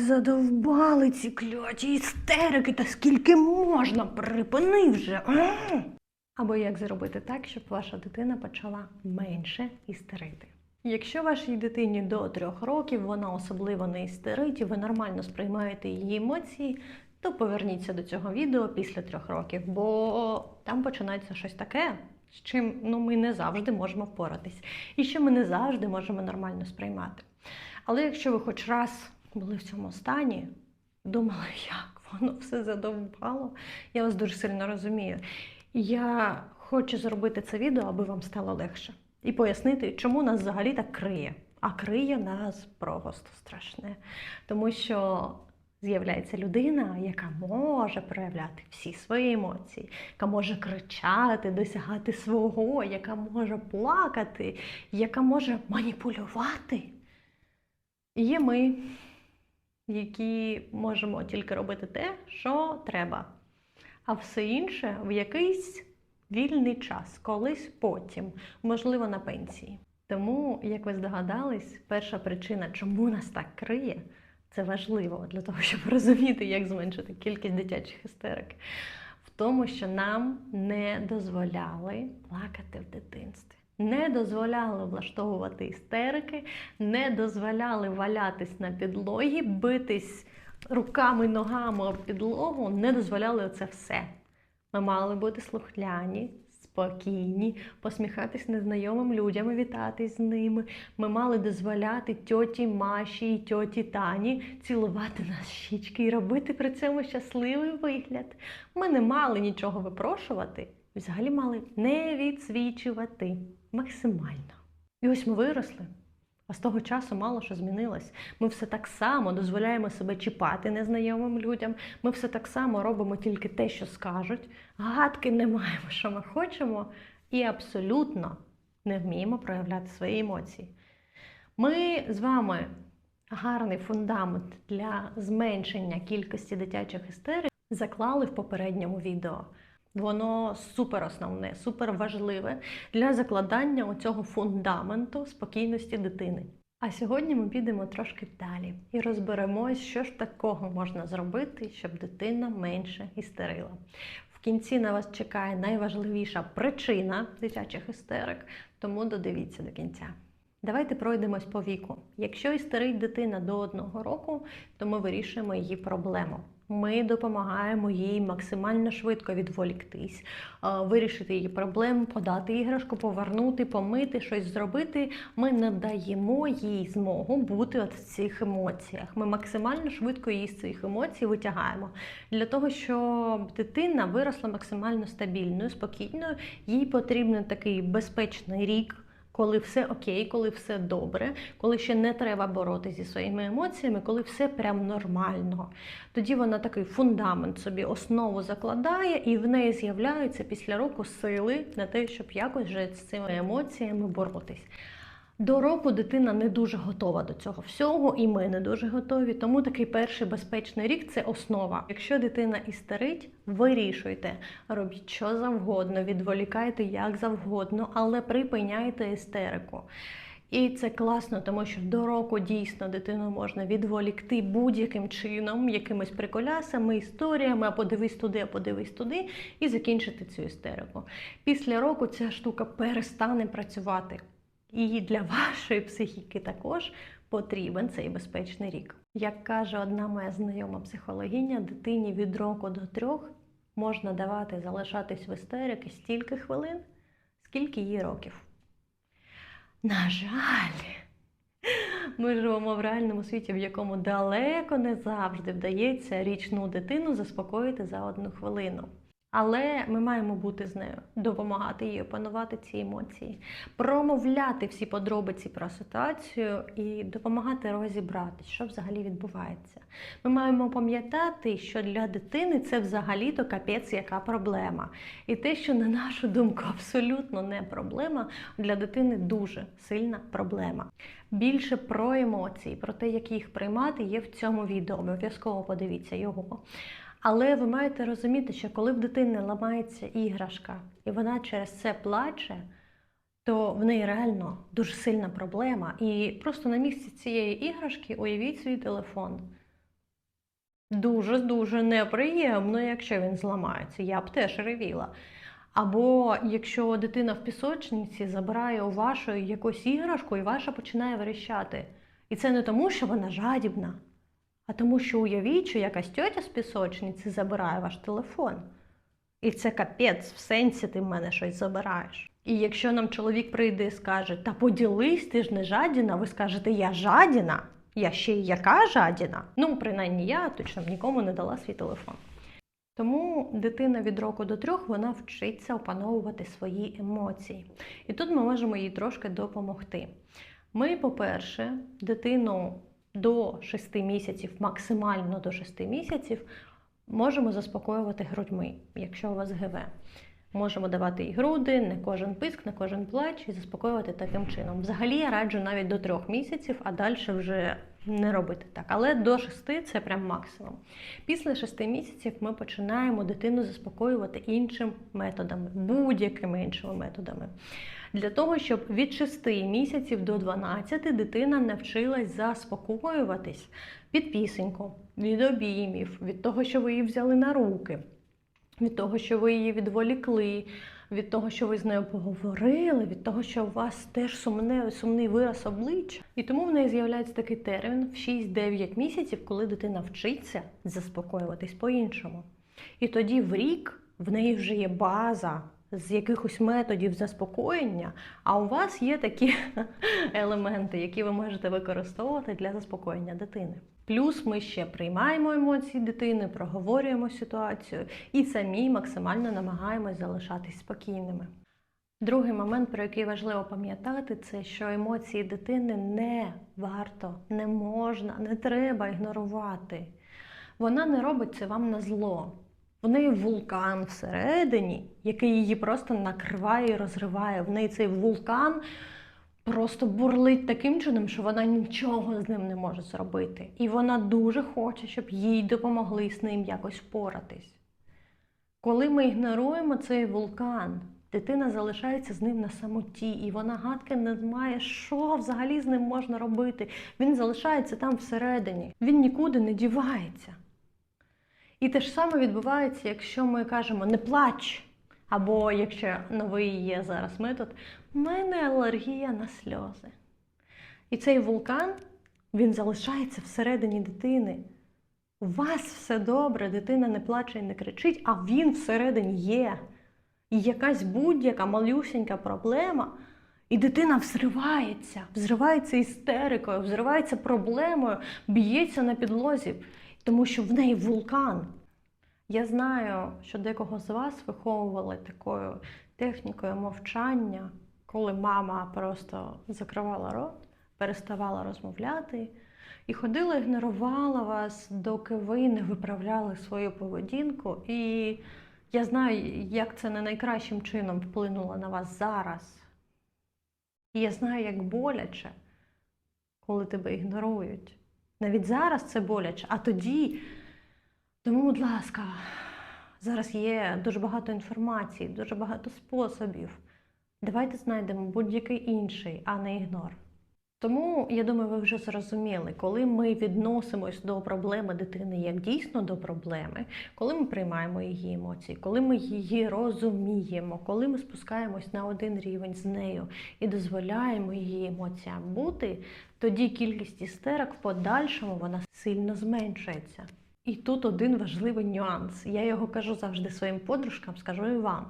Задовбали ці кляті істерики, та скільки можна, припини вже. Або як зробити так, щоб ваша дитина почала менше істерити. Якщо вашій дитині до трьох років вона особливо не істерить, і ви нормально сприймаєте її емоції, то поверніться до цього відео після трьох років, бо там починається щось таке, з чим ну, ми не завжди можемо впоратись, і що ми не завжди можемо нормально сприймати. Але якщо ви хоч раз були в цьому стані, думали, як воно все задовбало, я вас дуже сильно розумію. Я хочу зробити це відео, аби вам стало легше. І пояснити, чому нас взагалі так криє. А криє нас просто страшне. Тому що з'являється людина, яка може проявляти всі свої емоції, яка може кричати, досягати свого, яка може плакати, яка може маніпулювати. І є ми, які можемо тільки робити те, що треба. А все інше в якийсь вільний час, колись потім, можливо, на пенсії. Тому, як ви здогадались, перша причина, чому нас так криє, це важливо для того, щоб розуміти, як зменшити кількість дитячих істерик, в тому, що нам не дозволяли плакати в дитинстві. Не дозволяли влаштовувати істерики, не дозволяли валятись на підлогі, битись руками, ногами об підлогу, не дозволяли це все. Ми мали бути слухняні, спокійні, посміхатись незнайомим людям і вітатись з ними. Ми мали дозволяти тьоті Маші і тьоті Тані цілувати нас щічки і робити при цьому щасливий вигляд. Ми не мали нічого випрошувати, взагалі мали не відсвічувати максимально. І ось ми виросли. А з того часу мало що змінилось. Ми все так само дозволяємо себе чіпати незнайомим людям. Ми все так само робимо тільки те, що скажуть. Гадки не маємо, що ми хочемо, і абсолютно не вміємо проявляти свої емоції. Ми з вами гарний фундамент для зменшення кількості дитячих істерик заклали в попередньому відео. Воно супер основне, супер важливе для закладання оцього фундаменту спокійності дитини. А сьогодні ми підемо трошки далі і розберемось, що ж такого можна зробити, щоб дитина менше істерила. В кінці на вас чекає найважливіша причина дитячих істерик, тому додивіться до кінця. Давайте пройдемось по віку. Якщо істерить дитина до одного року, то ми вирішуємо її проблему. Ми допомагаємо їй максимально швидко відволіктись, вирішити її проблему, подати іграшку, повернути, помити, щось зробити. Ми не даємо їй змогу бути от в цих емоціях. Ми максимально швидко її з цих емоцій витягаємо для того, щоб дитина виросла максимально стабільною, спокійною. Їй потрібен такий безпечний рік коли все окей, коли все добре, коли ще не треба боротися зі своїми емоціями, коли все прям нормально. Тоді вона такий фундамент собі основу закладає, і в неї з'являються після року сили на те, щоб якось вже з цими емоціями боротись. До року дитина не дуже готова до цього всього, і ми не дуже готові. Тому такий перший безпечний рік це основа. Якщо дитина істерить, вирішуйте, робіть що завгодно, відволікайте як завгодно, але припиняйте істерику. І це класно, тому що до року дійсно дитину можна відволікти будь-яким чином, якимись приколясами, історіями, а подивись туди, а подивись туди, і закінчити цю істерику. Після року ця штука перестане працювати. І для вашої психіки також потрібен цей безпечний рік. Як каже одна моя знайома психологиня, дитині від року до трьох можна давати залишатись в істерики стільки хвилин, скільки їй років. На жаль, ми живемо в реальному світі, в якому далеко не завжди вдається річну дитину заспокоїти за одну хвилину. Але ми маємо бути з нею, допомагати їй опанувати ці емоції, промовляти всі подробиці про ситуацію і допомагати розібратись, що взагалі відбувається. Ми маємо пам'ятати, що для дитини це взагалі-то капець, яка проблема. І те, що на нашу думку абсолютно не проблема, для дитини дуже сильна проблема. Більше про емоції, про те, як їх приймати, є в цьому відео. Обов'язково подивіться його. Але ви маєте розуміти, що коли в дитини ламається іграшка, і вона через це плаче, то в неї реально дуже сильна проблема. І просто на місці цієї іграшки уявіть свій телефон. Дуже-дуже неприємно, якщо він зламається. Я б теж ревіла. Або якщо дитина в пісочниці забирає у вашої якусь іграшку і ваша починає верещати. І це не тому, що вона жадібна, а тому, що уявіть, що якась тьотя з пісочниці забирає ваш телефон. І це капець, в сенсі ти в мене щось забираєш. І якщо нам чоловік прийде і скаже, та поділись, ти ж не жадіна, ви скажете, я жадіна, я ще й яка жадіна. Ну, принаймні я точно б нікому не дала свій телефон. Тому дитина від року до трьох вона вчиться опановувати свої емоції. І тут ми можемо їй трошки допомогти. Ми, по-перше, дитину до 6 місяців, максимально до 6 місяців, можемо заспокоювати грудьми, якщо у вас ГВ. Можемо давати і груди, не кожен писк, не кожен плач і заспокоювати таким чином. Взагалі я раджу навіть до трьох місяців, а далі вже не робити так. Але до шести це прям максимум. Після шести місяців ми починаємо дитину заспокоювати іншим методами, будь-якими іншими методами. Для того, щоб від 6 місяців до 12 дитина навчилась заспокоюватись під пісеньку, від обіймів, від того, що ви її взяли на руки, від того, що ви її відволікли, від того, що ви з нею поговорили, від того, що у вас теж сумне, сумний вираз обличчя. І тому в неї з'являється такий термін в 6-9 місяців, коли дитина вчиться заспокоюватись по-іншому. І тоді в рік в неї вже є база з якихось методів заспокоєння, а у вас є такі елементи, які ви можете використовувати для заспокоєння дитини. Плюс ми ще приймаємо емоції дитини, проговорюємо ситуацію і самі максимально намагаємось залишатись спокійними. Другий момент, про який важливо пам'ятати, це що емоції дитини не варто, не можна, не треба ігнорувати. Вона не робить це вам на зло. В неї вулкан всередині, який її просто накриває і розриває. В неї цей вулкан просто бурлить таким чином, що вона нічого з ним не може зробити. І вона дуже хоче, щоб їй допомогли з ним якось впоратись. Коли ми ігноруємо цей вулкан, дитина залишається з ним на самоті, і вона гадки не має, що взагалі з ним можна робити. Він залишається там всередині, він нікуди не дівається. І те ж саме відбувається, якщо ми кажемо не плач. Або якщо новий є зараз метод, в мене алергія на сльози. І цей вулкан він залишається всередині дитини. У вас все добре, дитина не плаче і не кричить, а він всередині є. І якась будь-яка малюсенька проблема, і дитина взривається, взривається істерикою, взривається проблемою, б'ється на підлозі, тому що в неї вулкан. Я знаю, що декого з вас виховували такою технікою мовчання, коли мама просто закривала рот, переставала розмовляти і ходила, ігнорувала вас, доки ви не виправляли свою поведінку. І я знаю, як це не найкращим чином вплинуло на вас зараз. І я знаю, як боляче, коли тебе ігнорують. Навіть зараз це боляче, а тоді. Тому, будь ласка, зараз є дуже багато інформації, дуже багато способів. Давайте знайдемо будь-який інший, а не ігнор. Тому, я думаю, ви вже зрозуміли, коли ми відносимось до проблеми дитини як дійсно до проблеми, коли ми приймаємо її емоції, коли ми її розуміємо, коли ми спускаємось на один рівень з нею і дозволяємо її емоціям бути, тоді кількість істерик в подальшому вона сильно зменшується. І тут один важливий нюанс. Я його кажу завжди своїм подружкам, скажу і вам.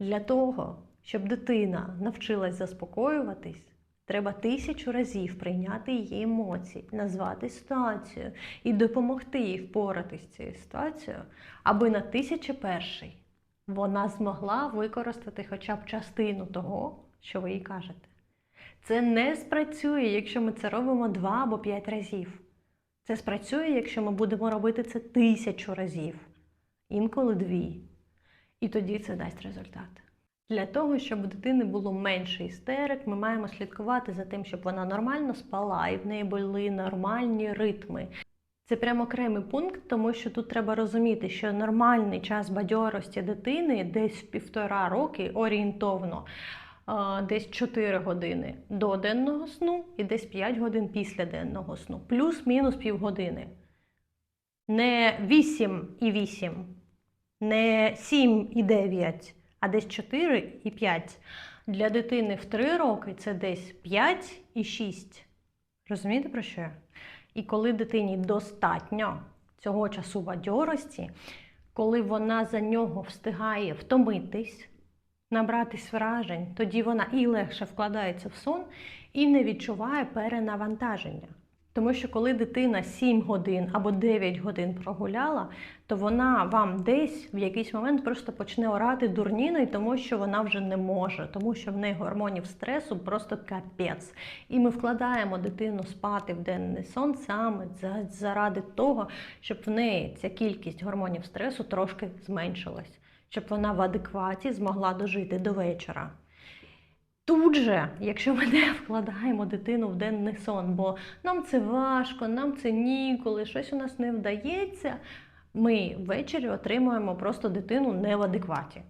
Для того, щоб дитина навчилась заспокоюватись, треба тисячу разів прийняти її емоції, назвати ситуацію і допомогти їй впоратись з цією ситуацією, аби на тисячі перший вона змогла використати хоча б частину того, що ви їй кажете. Це не спрацює, якщо ми це робимо два або п'ять разів. Це спрацює, якщо ми будемо робити це тисячу разів, інколи дві. І тоді це дасть результат. Для того, щоб у дитини було менше істерик, ми маємо слідкувати за тим, щоб вона нормально спала і в неї були нормальні ритми. Це прямо окремий пункт, тому що тут треба розуміти, що нормальний час бадьорості дитини десь в півтора роки орієнтовно десь 4 години до денного сну і десь 5 годин після денного сну, плюс-мінус півгодини. Не 8 і 8, не 7 і 9, а десь 4 і 5. Для дитини в 3 роки це десь 5 і 6. Розумієте про що? я? І коли дитині достатньо цього часу бадьорості, коли вона за нього встигає втомитись, набратись вражень, тоді вона і легше вкладається в сон, і не відчуває перенавантаження. Тому що коли дитина 7 годин або 9 годин прогуляла, то вона вам десь в якийсь момент просто почне орати дурніною, тому що вона вже не може, тому що в неї гормонів стресу просто капець. І ми вкладаємо дитину спати в денний сон саме заради того, щоб в неї ця кількість гормонів стресу трошки зменшилась, щоб вона в адекваті змогла дожити до вечора. Тут же, якщо ми не вкладаємо дитину в денний сон, бо нам це важко, нам це ніколи, щось у нас не вдається, ми ввечері отримуємо просто дитину не в адекваті.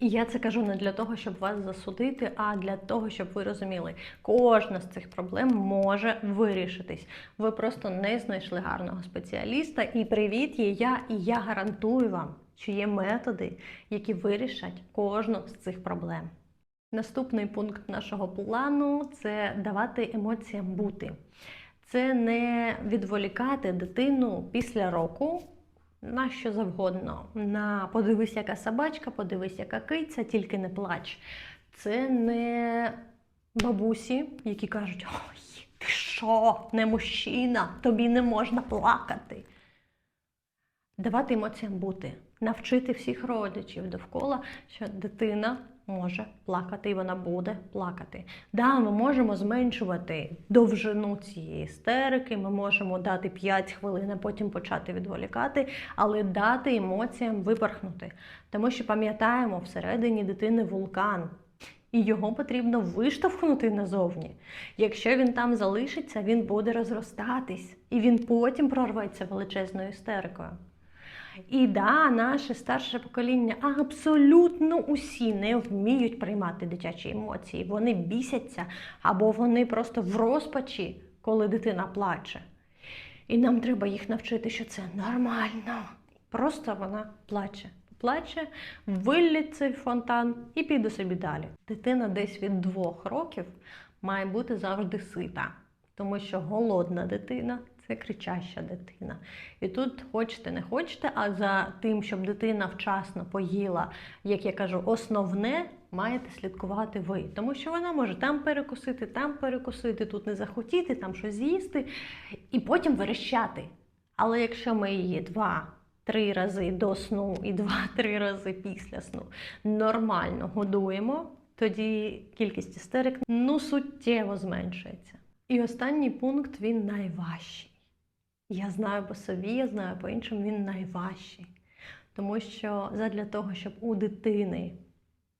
І я це кажу не для того, щоб вас засудити, а для того, щоб ви розуміли, кожна з цих проблем може вирішитись. Ви просто не знайшли гарного спеціаліста, і привіт є я, і я гарантую вам, що є методи, які вирішать кожну з цих проблем. Наступний пункт нашого плану це давати емоціям бути. Це не відволікати дитину після року на що завгодно. На подивись, яка собачка, подивись, яка киця, тільки не плач. Це не бабусі, які кажуть: Ой, ти що, не мужчина, тобі не можна плакати. Давати емоціям бути, навчити всіх родичів довкола, що дитина може плакати і вона буде плакати. Да, ми можемо зменшувати довжину цієї істерики, ми можемо дати 5 хвилин, а потім почати відволікати, але дати емоціям випорхнути. Тому що пам'ятаємо, всередині дитини вулкан. І його потрібно виштовхнути назовні. Якщо він там залишиться, він буде розростатись, і він потім прорветься величезною істерикою. І да, наше старше покоління абсолютно усі не вміють приймати дитячі емоції. Вони бісяться або вони просто в розпачі, коли дитина плаче. І нам треба їх навчити, що це нормально. Просто вона плаче. Плаче, вилліть цей фонтан і піде собі далі. Дитина десь від двох років має бути завжди сита, тому що голодна дитина це кричаща дитина. І тут хочете, не хочете, а за тим, щоб дитина вчасно поїла, як я кажу, основне маєте слідкувати ви. Тому що вона може там перекусити, там перекусити, тут не захотіти, там щось з'їсти, і потім верещати. Але якщо ми її два. Три рази до сну і два-три рази після сну нормально годуємо, тоді кількість істерик ну суттєво зменшується. І останній пункт він найважчий. Я знаю по собі, я знаю по іншим, він найважчий. Тому що задля того, щоб у дитини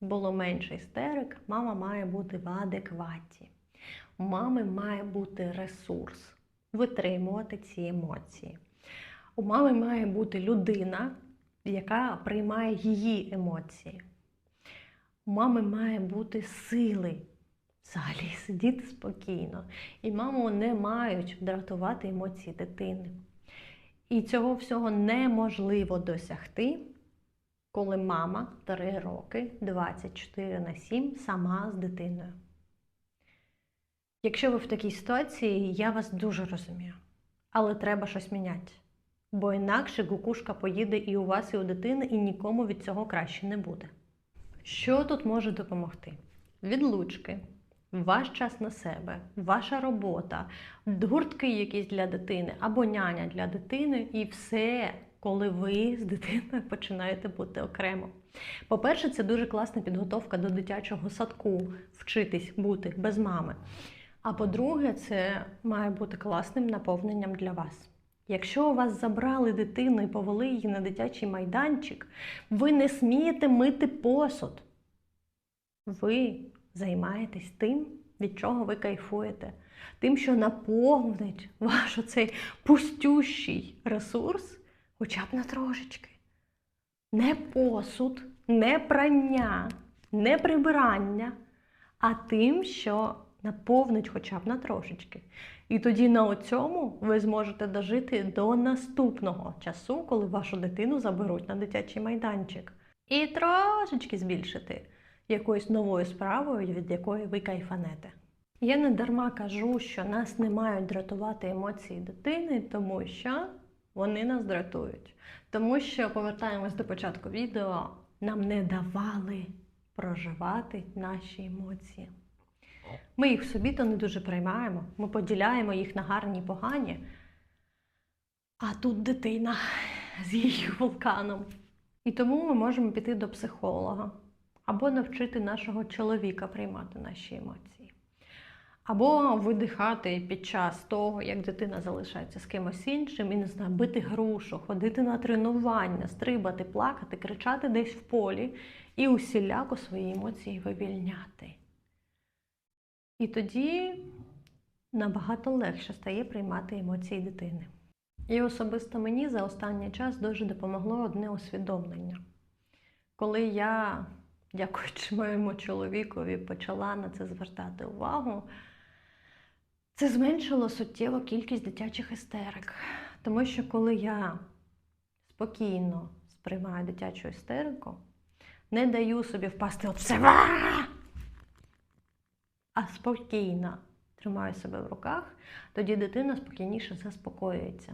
було менше істерик, мама має бути в адекваті. У мами має бути ресурс витримувати ці емоції. У мами має бути людина, яка приймає її емоції. У мами має бути сили взагалі сидіти спокійно. І маму не мають дратувати емоції дитини. І цього всього неможливо досягти, коли мама 3 роки 24 на 7 сама з дитиною. Якщо ви в такій ситуації, я вас дуже розумію. Але треба щось міняти. Бо інакше гукушка поїде і у вас, і у дитини, і нікому від цього краще не буде. Що тут може допомогти? Відлучки, ваш час на себе, ваша робота, гуртки якісь для дитини або няня для дитини, і все, коли ви з дитиною починаєте бути окремо. По-перше, це дуже класна підготовка до дитячого садку, вчитись бути без мами. А по-друге, це має бути класним наповненням для вас. Якщо у вас забрали дитину і повели її на дитячий майданчик, ви не смієте мити посуд. Ви займаєтесь тим, від чого ви кайфуєте, тим, що наповнить ваш оцей пустющий ресурс, хоча б на трошечки. Не посуд, не прання, не прибирання, а тим, що наповнить хоча б на трошечки. І тоді на цьому ви зможете дожити до наступного часу, коли вашу дитину заберуть на дитячий майданчик. І трошечки збільшити якоюсь новою справою, від якої ви кайфанете. Я не дарма кажу, що нас не мають дратувати емоції дитини, тому що вони нас дратують. Тому що повертаємось до початку відео, нам не давали проживати наші емоції. Ми їх в собі то не дуже приймаємо, ми поділяємо їх на гарні і погані. А тут дитина з її вулканом. І тому ми можемо піти до психолога або навчити нашого чоловіка приймати наші емоції. Або видихати під час того, як дитина залишається з кимось іншим, і не знаю, бити грушу, ходити на тренування, стрибати, плакати, кричати десь в полі і усіляко свої емоції вивільняти. І тоді набагато легше стає приймати емоції дитини. І особисто мені за останній час дуже допомогло одне усвідомлення. Коли я, дякуючи моєму чоловікові, почала на це звертати увагу, це зменшило суттєво кількість дитячих істерик. Тому що коли я спокійно сприймаю дитячу істерику, не даю собі впасти от це, а спокійно тримаю себе в руках, тоді дитина спокійніше заспокоюється.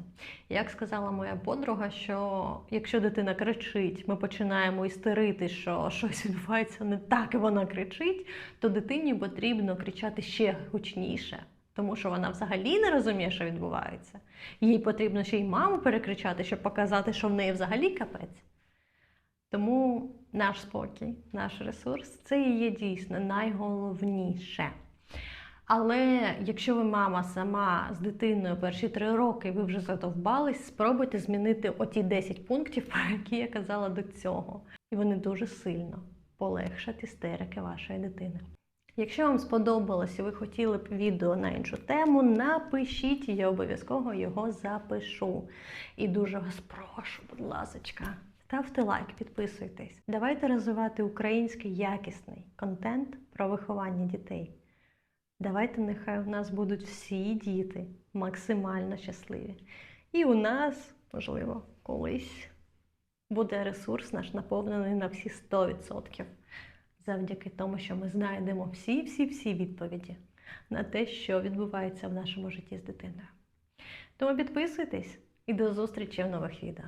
Як сказала моя подруга, що якщо дитина кричить, ми починаємо істерити, що щось відбувається не так, і вона кричить, то дитині потрібно кричати ще гучніше. Тому що вона взагалі не розуміє, що відбувається. Їй потрібно ще й маму перекричати, щоб показати, що в неї взагалі капець. Тому наш спокій, наш ресурс це і є дійсно найголовніше. Але якщо ви мама сама з дитиною перші три роки, і ви вже задовбались, спробуйте змінити оті 10 пунктів, про які я казала до цього. І вони дуже сильно полегшать істерики вашої дитини. Якщо вам сподобалось і ви хотіли б відео на іншу тему, напишіть, я обов'язково його запишу. І дуже вас прошу, будь ласочка, ставте лайк, підписуйтесь. Давайте розвивати український якісний контент про виховання дітей. Давайте нехай у нас будуть всі діти максимально щасливі. І у нас, можливо, колись буде ресурс наш наповнений на всі 100%. Завдяки тому, що ми знайдемо всі-всі-всі відповіді на те, що відбувається в нашому житті з дитиною. Тому підписуйтесь і до зустрічі в нових відео.